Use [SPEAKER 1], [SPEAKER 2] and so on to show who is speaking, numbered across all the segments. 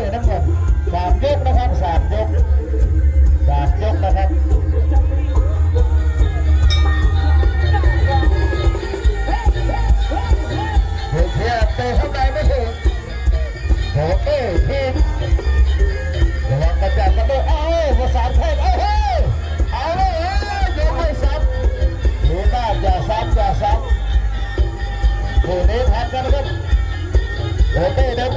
[SPEAKER 1] ยน้ำเงินสามยกนะครับสามยกสามยกนะครับเฮียวเทียบเข้างใไม่ถึงโอ้เอ้ฮีมระวังกระจับกระโดดเอ้าภาษาเทศเอ้าเอาเลยเดี๋ยวไม่ซ้ำดูหน้าอย่าซ้ำอย่าซ้ำโอ้เดทันกันนะครับโอ้เอ้เด็ก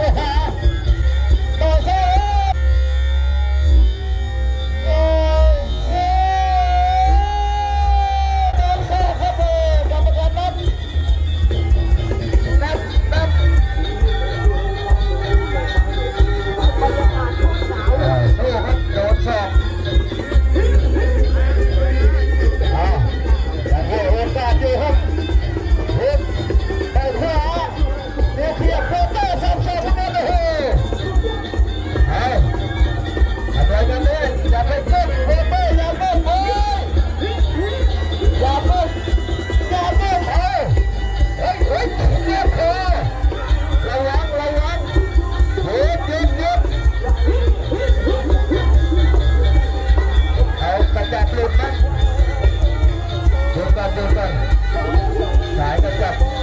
[SPEAKER 1] เดินไปสายกระจับ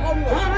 [SPEAKER 2] เข้าดีกว่า